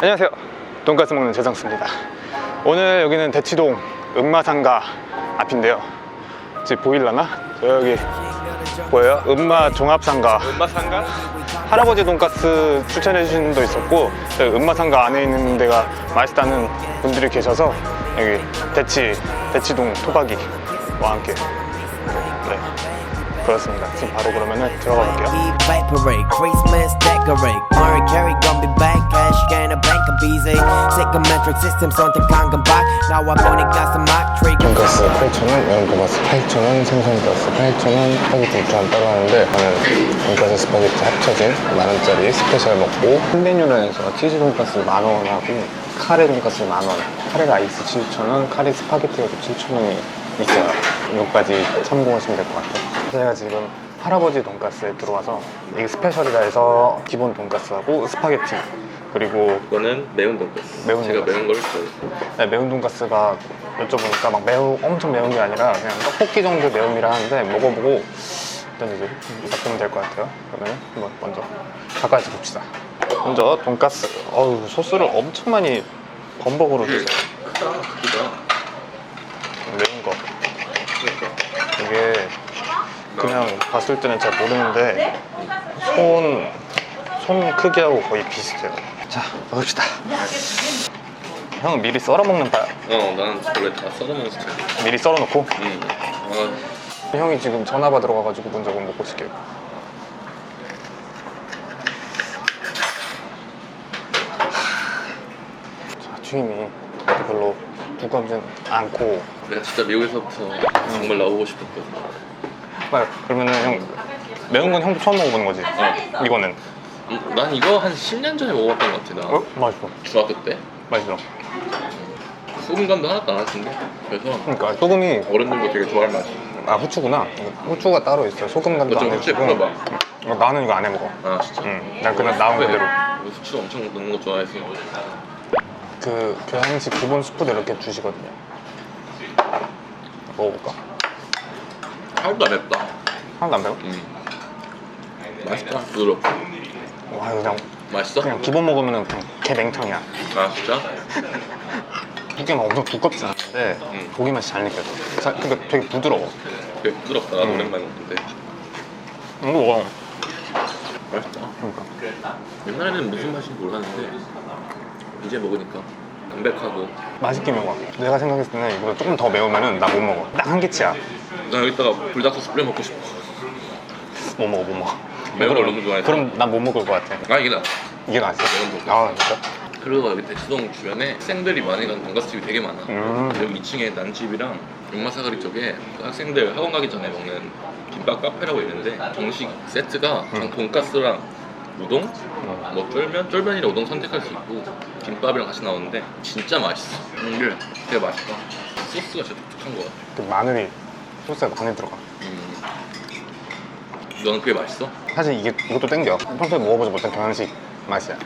안녕하세요. 돈가스 먹는 재상수입니다. 오늘 여기는 대치동 음마상가 앞인데요. 지금 보일라나? 저기 뭐예요? 음마 종합상가. 음마상가? 할아버지 돈가스 추천해 주시는 분도 있었고 음마상가 안에 있는 데가 맛있다는 분들이 계셔서 여기 대치 대치동 토박이와 함께 네 그렇습니다. 지금 바로 그러면은 들어가 볼게요. 돈가스 8,000원, 매운 돈가스 8,000원, 생선 돈가스 8,000원, 스파게티 6,000원 따로 하는데 저는 돈가스 스파게티 합쳐진 만원짜리 스페셜 먹고 해서 치즈 돈가스 만원 하고 카레 돈가스 만원. 카레 라이스 7,000원, 카레 스파게티가 7,000원이 있어요. 이것까지 참고하시면 될 것 같아요 제가 지금 할아버지 돈가스에 들어와서 이게 스페셜이라 해서 기본 돈가스하고 스파게티 그리고 이거는 매운 돈가스. 매운 제가 돈가스. 매운 걸 좋아해요. 네, 매운 돈가스가 여쭤보니까 막 매우 엄청 매운 게 아니라 그냥 떡볶이 정도 매움이라 하는데 먹어보고 어떤지 바꾸면 될 것 같아요. 그러면 한번 먼저 가까이서 봅시다. 먼저 돈가스. 어우 소스를 엄청 많이 범벅으로 주세요. 크다, 크기가. 매운 거. 그러니까. 이게 그냥 봤을 때는 잘 모르는데 손, 손 크기하고 거의 비슷해요. 자, 먹읍시다. 형은 미리 썰어 먹는 바, 어, 나는 원래 다 썰어먹는 스타일. 미리 썰어 놓고 음. 아, 형이 지금 전화 받으러 가가지고 먼저 그거 먹고 있을게요. 자, 튀김이 별로 두껍진 않고. 내가 진짜 미국에서부터 정말 나오고 싶었거든. 그러면은 형, 매운 건 형도 처음 먹어보는 거지? 어. 이거는. 음, 난 이거 한 10년 전에 먹어봤던 것 같아, 나. 어? 맛있어. 중학교 때. 맛있어. 소금간도 하나도 안 하던데. 그래서 그러니까 소금이, 어른들도 되게 좋아할 맛이. 아, 후추구나. 후추가 따로 있어요. 소금 간도 너좀 안 후추에 해주고. 풀어봐. 어, 나는 이거 안 해 먹어. 아, 진짜? 응. 난 그냥 나온 왜? 그대로. 후추 엄청 넣는 거 좋아해서. 그 교양식 기본 스프도 이렇게 주시거든요. 먹어볼까? 하나도 안 맵다. 하나도 안 매워? 음. 맛있다. 부드럽고. 와 이거 그냥 맛있어? 그냥 기본 먹으면 그냥 개 냉탕이야. 아, 진짜? 막 엄청 두껍지 않은데 음. 고기 맛이 잘 느껴져. 자, 그러니까 되게 부드러워. 되게 부드럽다. 나도 음. 오랜만에 먹는데. 이거 먹어. 맛있다. 그러니까 옛날에는 무슨 맛인지 몰랐는데 이제 먹으니까 담백하고 맛있게 먹어. 내가 생각했을 때는 이거 조금 더 매우면 은 나 못 먹어. 딱 한 개치야. 나 여기다가 불닭소스 뿌려 먹고 싶어 못 먹어 못 먹어. 매운 걸 너무 좋아해서. 그럼 난 못 먹을 것 같아. 아 이게 나 이게 낫어. 매운 돈가스. 아 진짜? 그리고 여기 대치동 주변에 학생들이 많이 가는 돈가스집이 되게 많아 음. 여기 2층에 난집이랑 용마사거리 쪽에 그 학생들 학원 가기 전에 먹는 김밥 카페라고 있는데 정식 세트가 음. 돈가스랑 우동, 음. 뭐 쫄면, 쫄면이랑 우동 선택할 수 있고 김밥이랑 같이 나오는데 진짜 맛있어 이게 되게 맛있다 소스가 진짜 독특한 것 같아 그 마늘이 소스에 많이 들어가. 음. 너는 그게 맛있어? 사실 이게 이것도 땡겨. 평소에 먹어보지 못한 경양식 맛이야.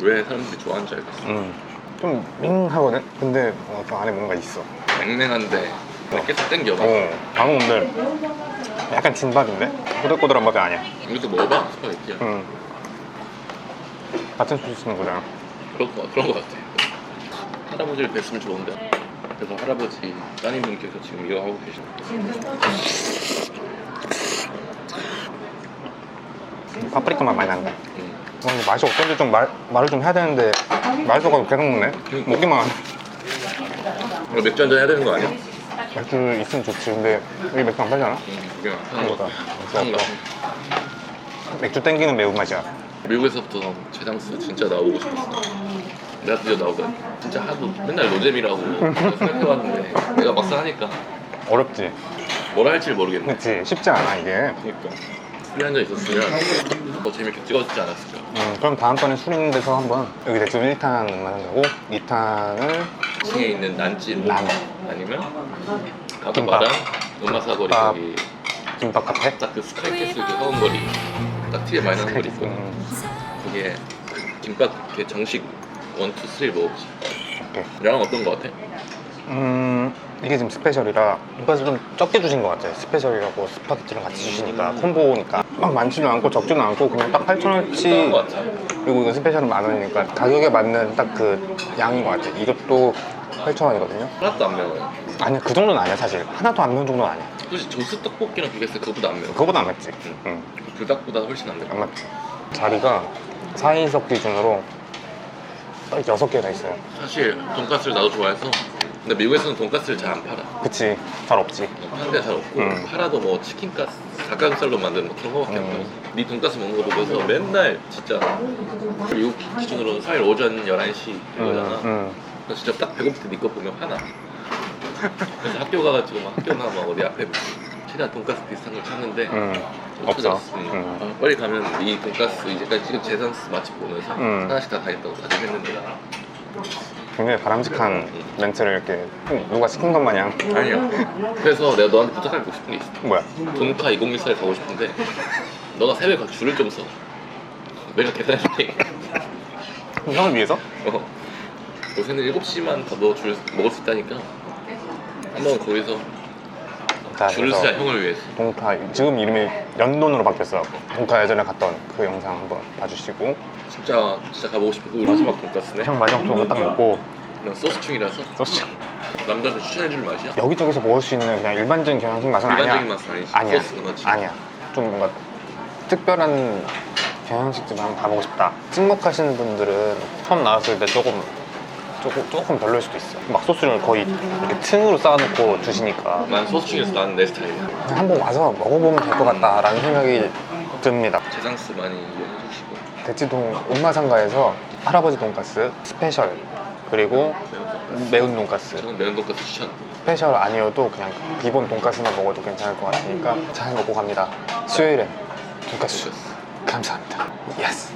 왜 사람들이 좋아하는지 알겠어 음. 좀 밍하거든? 근데 어, 그 안에 뭔가 있어. 맹맹한데 계속 땡겨 어, 방금 근데 약간 진밥인데? 꼬들꼬들한 밥이 아니야. 이것도 먹어봐 스파게티야 음. 같은 소스 쓰는 거잖아. 그런 거, 그런 거 같아. 할아버지를 뵀으면 좋은데. 그래서 할아버지 따님분께서 지금 이거 하고 계시네. 파프리카 맛 많이 난다. 음. 어, 근데 맛이 어떤지 좀 말, 말을 좀 해야 되는데 맛있어가지고 계속 먹네. 그러니까. 먹기만 하네. 이거 맥주 한잔 해야 되는 거 아니야? 맥주 있으면 좋지. 근데 여기 맥주 안 팔잖아? 응, 그게 하는 거. 같아. 하는 거 같아. 맥주 땡기는 매운맛이야. 미국에서부터 제장스 진짜 나오고 싶었어. 내가 드디어 나오거든. 진짜 하도 맨날 노잼이라고 생각해봤는데 내가 막상 하니까 어렵지? 뭘 할지 모르겠네. 그치? 쉽지 않아, 이게. 그러니까 술이 한잔 있었으면 더 재밌게 찍어주지 않았을까. 음, 그럼 다음번에 술 있는 데서 한번 여기 대충 1탄만 한다고 2탄을 2층에 있는 난집 난. 아니면 가끔마당 음마사거리 김밥. 거기 김밥 카페? 딱 그 스카이 캐슬 그 사원거리 딱 TV에 많이 나는 거리 있고 음, 거기에 김밥 그 정식 원 투 쓰리 먹어보자 오케이. 너랑 어떤 거 같아? 음 이게 지금 스페셜이라 돈가스 좀 적게 주신 것 같아요 스페셜이라고 스파게티랑 같이 주시니까 콤보니까 막 많지는 않고 적지는 않고 그냥 딱 8,000원치 적은 것 같아. 그리고 이거 스페셜은 만 원이니까 가격에 맞는 딱 그 양인 것 같아요 이것도 8,000원이거든요 하나도 안 매워요. 아니야 그 정도는 아니야 사실 하나도 안 매운 정도는 아니야 솔직히 조스 떡볶이랑 비교했을 때 그거보다 안 매워. 그거보다 안 맵지 응. 불닭보다 훨씬 안 매워. 안 맵지 자리가 4인석 기준으로 딱 6개나 있어요 사실 돈가스를 나도 좋아해서 근데 미국에서는 돈가스를 잘 안 팔아. 그치 잘 없지 파는 데가 잘 없고 음. 팔아도 뭐 치킨가스, 닭가슴살로 만든 뭐 그런 거밖에 음. 없어. 네 돈가스 먹는 거 보고서 맨날 진짜 미국 기준으로는 화요일 오전 11시 이거잖아. 응. 나 진짜 딱 배고플 때네거 보면 화나. 그래서 학교 가가지고 막 학교나 막 어디 앞에 최대한 돈가스 비슷한 걸 찾는데 응. 못 없어. 응. 응. 아, 빨리 가면 이 돈가스 이제까지 지금 재산스 맛집 보면서 음. 하나씩 다 다녔다고 다짐했는데 굉장히 바람직한 멘트를 이렇게 누가 시킨 것 마냥 아니야. 그래서 내가 너한테 부탁하고 싶은 게 있어. 뭐야 돈카 2014에 가고 싶은데 너가 새벽 각 줄을 좀 서. 내가 계산할게. 형을 위해서? 어. 요새는 7시만 더너줄 먹을 수 있다니까. 한번 거기서 자, 줄을 그래서 서자 형을 위해서. 동카 지금 이름이 연돈으로 바뀌었어 동카 예전에 갔던 그 영상 한번 봐주시고 진짜 진짜 가보고 그 마지막 돈가스네. 형 마지막 동거 딱 먹고 난 소스충이라서 소스 남자한테 추천해줄 맛이야. 여기저기서 먹을 수 있는 그냥 일반적인 경양식 맛은 아니야 일반적인 맛은 아니지. 아니야 소스 맛이. 아니야 좀 뭔가 특별한 경양식집 한번 가보고 싶다 찍먹하시는 분들은 처음 나왔을 때 조금 조금, 조금 별로일 수도 있어 막 소스를 거의 이렇게 층으로 쌓아놓고 주시니까 난 소스충에서 나는 내 스타일이야. 한번 와서 먹어보면 될 것 같다라는 생각이 듭니다 재상스 많이 이용해 주시고. 대치동 음마상가에서 할아버지 돈가스 스페셜 그리고 매운 돈가스 저는 매운 돈가스 추천. 스페셜 아니어도 그냥 기본 돈가스만 먹어도 괜찮을 것 같으니까 잘 먹고 갑니다 수요일엔 돈가스 돈가스. 감사합니다 예스